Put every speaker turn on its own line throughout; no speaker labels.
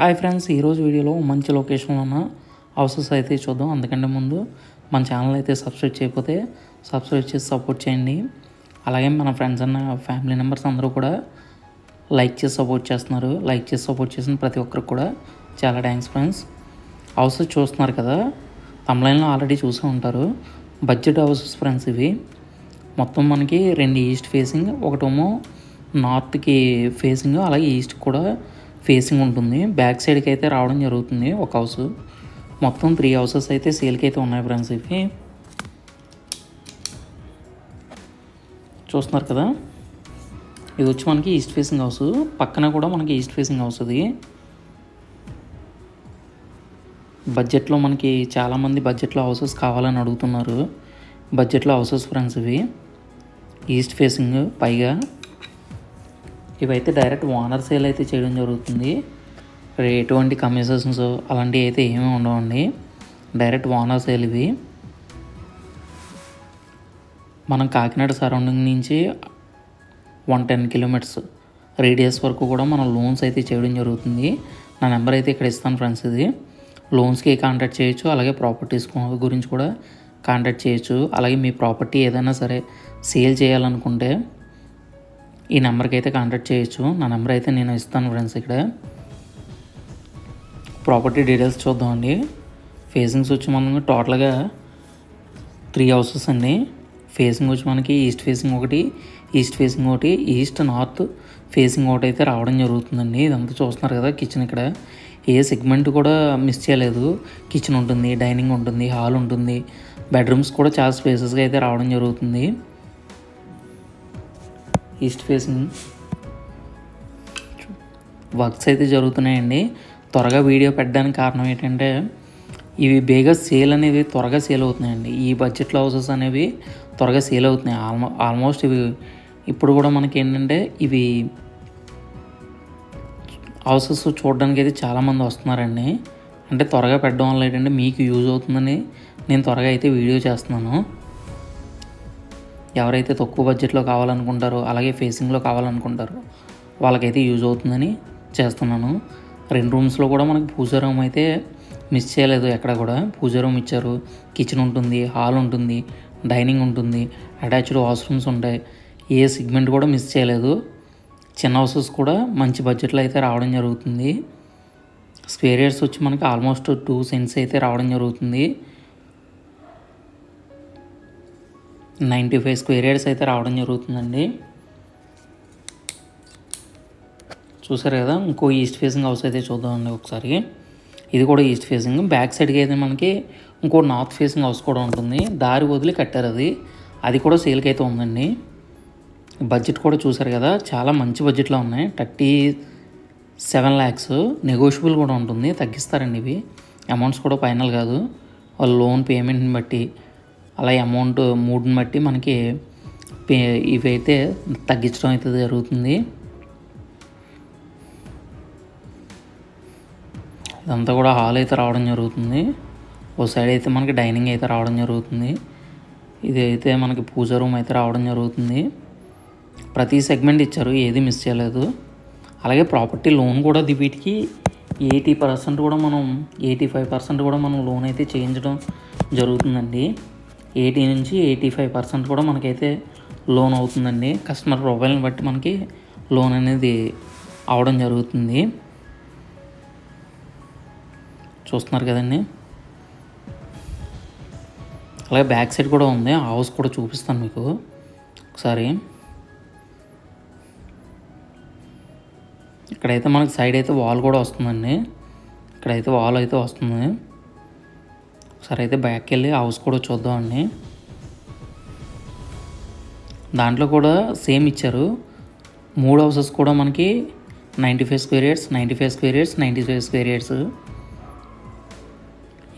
Hi friends ఈరోజు వీడియోలో మంచి లొకేషన్లో ఉన్న హౌసెస్ అయితే చూద్దాం. అందుకంటే ముందు మన ఛానల్ అయితే సబ్స్క్రైబ్ చేయకపోతే సబ్స్క్రైబ్ చేసి సపోర్ట్ చేయండి. అలాగే మన ఫ్రెండ్స్ అన్న ఫ్యామిలీ మెంబర్స్ అందరూ కూడా లైక్ చేసి సపోర్ట్ చేస్తున్నారు. లైక్ చేసి సపోర్ట్ చేసిన ప్రతి ఒక్కరికి కూడా చాలా థ్యాంక్స్ ఫ్రెండ్స్ హౌసెస్ చూస్తున్నారు కదా తమిళంలో ఆల్రెడీ చూసే ఉంటారు. బడ్జెట్ హౌసెస్ ఫ్రెండ్స్ ఇవి. మొత్తం మనకి రెండు ఈస్ట్ ఫేసింగ్ ఒకటేమో నార్త్కి ఫేసింగ్ అలాగే ఈస్ట్ కూడా ఫేసింగ్ ఉంటుంది. బ్యాక్ సైడ్కి అయితే రావడం జరుగుతుంది. ఒక హౌస్ మొత్తం త్రీ హౌసెస్ అయితే సేల్కి అయితే ఉన్నాయి ఫ్రెండ్స్ ఇవి. చూస్తున్నారు కదా? ఇది వచ్చి మనకి ఈస్ట్ ఫేసింగ్ హౌస్ పక్కన కూడా మనకి ఈస్ట్ ఫేసింగ్ హౌస్ అది బడ్జెట్లో మనకి చాలామంది బడ్జెట్లో హౌసెస్ కావాలని అడుగుతున్నారు. బడ్జెట్లో హౌసెస్ ఫ్రెండ్స్ ఇవి. ఈస్ట్ ఫేసింగ్ పైగా ఇవైతే డైరెక్ట్ ఓనర్ సేల్ అయితే చేయడం జరుగుతుంది. ఎటువంటి కమిషన్స్ అలాంటివి అయితే ఏమీ ఉండవండి. డైరెక్ట్ ఓనర్ సేల్ ఇవి మనం కాకినాడ సరౌండింగ్ నుంచి వన్ టెన్ కిలోమీటర్స్ రేడియస్ వరకు కూడా మనం లోన్స్ అయితే చేయడం జరుగుతుంది. నా నెంబర్ అయితే ఇక్కడ ఇస్తాను ఫ్రెండ్స్ ఇది. లోన్స్కి కాంటాక్ట్ చేయొచ్చు అలాగే ప్రాపర్టీస్ గురించి కూడా కాంటాక్ట్ చేయొచ్చు. అలాగే మీ ప్రాపర్టీ ఏదైనా సరే సేల్ చేయాలనుకుంటే ఈ నెంబర్కి అయితే కాంటాక్ట్ చేయొచ్చు. నా నెంబర్ అయితే నేను ఇస్తాను ఫ్రెండ్స్ ఇక్కడ. ప్రాపర్టీ డీటెయిల్స్ చూద్దామండి. ఫేసింగ్స్ వచ్చి మనం టోటల్గా త్రీ హౌసెస్ అండి. ఫేసింగ్ వచ్చి మనకి ఈస్ట్ ఫేసింగ్ ఒకటి ఈస్ట్ ఫేసింగ్ ఒకటి ఈస్ట్ నార్త్ ఫేసింగ్ ఒకటి అయితే రావడం జరుగుతుందండి. ఇదంతా చూస్తున్నారు కదా కిచెన్ ఇక్కడ. ఏ సెగ్మెంట్ కూడా మిస్ చేయలేదు. కిచెన్ ఉంటుంది డైనింగ్ ఉంటుంది హాల్ ఉంటుంది బెడ్రూమ్స్ కూడా చాలా స్పేసెస్గా అయితే రావడం జరుగుతుంది. East facing. వర్క్స్ అయితే జరుగుతున్నాయండి. త్వరగా వీడియో పెట్టడానికి కారణం ఏంటంటే ఇవి బేగా సేల్ అనేవి త్వరగా సేల్ అవుతున్నాయండి. ఈ బడ్జెట్లో హౌసెస్ అనేవి త్వరగా సేల్ అవుతున్నాయి. ఆల్మో ఆల్మోస్ట్ ఇవి ఇప్పుడు కూడా మనకి ఏంటంటే ఇవి హౌసెస్ చూడడానికి అయితే చాలామంది వస్తున్నారండి. అంటే త్వరగా పెట్టడం వల్ల ఏంటంటే మీకు యూజ్ అవుతుందని నేను త్వరగా అయితే వీడియో చేస్తున్నాను. ఎవరైతే తక్కువ బడ్జెట్లో కావాలనుకుంటారో అలాగే ఫేసింగ్లో కావాలనుకుంటారో వాళ్ళకైతే యూజ్ అవుతుందని చేస్తున్నాను. రెండు రూమ్స్లో కూడా మనకి పూజ రూమ్ అయితే మిస్ చేయలేదు ఎక్కడ కూడా. పూజ రూమ్ ఇచ్చారు. కిచెన్ ఉంటుంది హాల్ ఉంటుంది డైనింగ్ ఉంటుంది అటాచ్డ్ వాష్రూమ్స్ ఉంటాయి. ఏ సిగ్మెంట్ కూడా మిస్ చేయలేదు. చిన్న హౌసెస్ కూడా మంచి బడ్జెట్లో అయితే రావడం జరుగుతుంది. స్క్వేర్ ఇయర్స్ వచ్చి మనకి ఆల్మోస్ట్ టూ సెంట్స్ అయితే రావడం జరుగుతుంది. నైంటీ ఫైవ్ స్క్వేర్ అయితే రావడం జరుగుతుందండి. చూసారు కదా ఇంకో ఈస్ట్ ఫేసింగ్ హౌస్ అయితే చూద్దామండి ఒకసారి. ఇది కూడా ఈస్ట్ ఫేసింగ్. బ్యాక్ సైడ్కి అయితే మనకి ఇంకో నార్త్ ఫేసింగ్ హౌస్ కూడా ఉంటుంది. దారి వదిలి కట్టారు అది. అది కూడా సేల్కి అయితే ఉందండి. బడ్జెట్ కూడా చూసారు కదా చాలా మంచి బడ్జెట్లో ఉన్నాయి. థర్టీ సెవెన్ ల్యాక్స్ నెగోషియబుల్ కూడా ఉంటుంది. తగ్గిస్తారండి ఇవి. అమౌంట్స్ కూడా ఫైనల్ కాదు. వాళ్ళ లోన్ పేమెంట్ని బట్టి. అలాగే అమౌంట్ మూడుని బట్టి మనకి పే ఇవైతే తగ్గించడం అయితే జరుగుతుంది. ఇదంతా కూడా హాల్ అయితే రావడం జరుగుతుంది. ఓ సైడ్ అయితే మనకి డైనింగ్ అయితే రావడం జరుగుతుంది. ఇది అయితే మనకి పూజ రూమ్ అయితే రావడం జరుగుతుంది. ప్రతి సెగ్మెంట్ ఇచ్చారు ఏది మిస్ చేయలేదు. అలాగే ప్రాపర్టీ లోన్ కూడా వీటికి ఎయిటీ పర్సెంట్ కూడా మనం ఎయిటీ ఫైవ్ పర్సెంట్ కూడా మనం లోన్ అయితే చేయించడం జరుగుతుందండి. ఎయిటీ నుంచి ఎయిటీ ఫైవ్ పర్సెంట్ కూడా మనకైతే లోన్ అవుతుందండి. కస్టమర్ ప్రొఫైల్ని బట్టి మనకి లోన్ అనేది అవడం జరుగుతుంది. చూస్తున్నారు కదండి. అలాగే బ్యాక్ సైడ్ కూడా ఉంది. హౌస్ కూడా చూపిస్తాను మీకు ఒకసారి. ఇక్కడైతే మనకి సైడ్ అయితే వాల్ కూడా వస్తుందండి. ఇక్కడైతే వాల్ అయితే వస్తుంది. సరే అయితే బ్యాక్ వెళ్ళి హౌస్ కూడా చూద్దామండి దాంట్లో కూడా సేమ్ ఇచ్చారు. మూడు హౌసెస్ కూడా మనకి ninety five square yards ninety five square yards ninety five square yards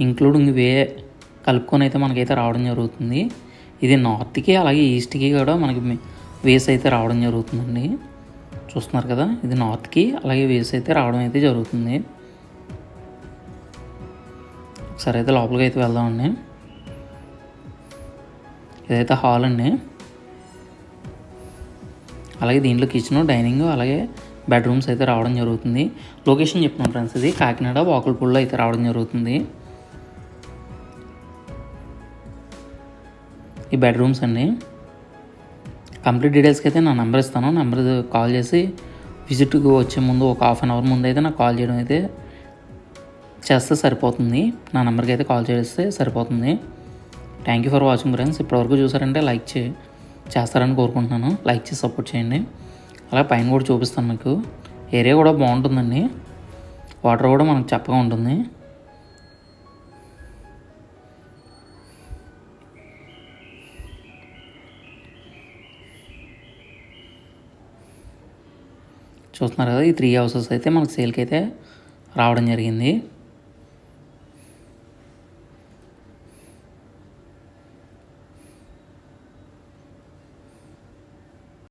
including way కలుపుకొని అయితే మనకైతే రావడం జరుగుతుంది. ఇది నార్త్కి అలాగే ఈస్ట్కి కూడా మనకి వేస్ అయితే రావడం జరుగుతుందండి. చూస్తున్నారు కదా ఇది నార్త్కి అలాగే వేస్ అయితే రావడం అయితే జరుగుతుంది. ఒకసారి అయితే లోపలికి అయితే వెళ్దామండి. ఇదైతే హాల్ అండి. అలాగే దీంట్లో కిచెన్ డైనింగ్ అలాగే బెడ్రూమ్స్ అయితే రావడం జరుగుతుంది. లొకేషన్ చెప్తున్నాను ఫ్రెండ్స్ ఇది. కాకినాడ వాకులపూడిలో అయితే రావడం జరుగుతుంది. ఈ బెడ్రూమ్స్ అండి. కంప్లీట్ డీటెయిల్స్కి అయితే నా నెంబర్ ఇస్తాను. నెంబర్ కాల్ చేసి విజిట్కి వచ్చే ముందు ఒక హాఫ్ అన్ అవర్ ముందు అయితే నాకు కాల్ చేయడం అయితే చేస్తే సరిపోతుంది. నా నెంబర్కి అయితే కాల్ చేస్తే సరిపోతుంది. Thank you for watching friends ఇప్పటివరకు చూసారంటే లైక్ చే చేస్తారని కోరుకుంటున్నాను. లైక్ చేసి సపోర్ట్ చేయండి. అలా పైన కూడా చూపిస్తాను మీకు. ఏరియా కూడా బాగుంటుందండి. వాటర్ కూడా మనకు చప్పగా ఉంటుంది. చూస్తున్నారు కదా ఈ త్రీ హౌసెస్ అయితే మనకు సేల్కి అయితే రావడం జరిగింది.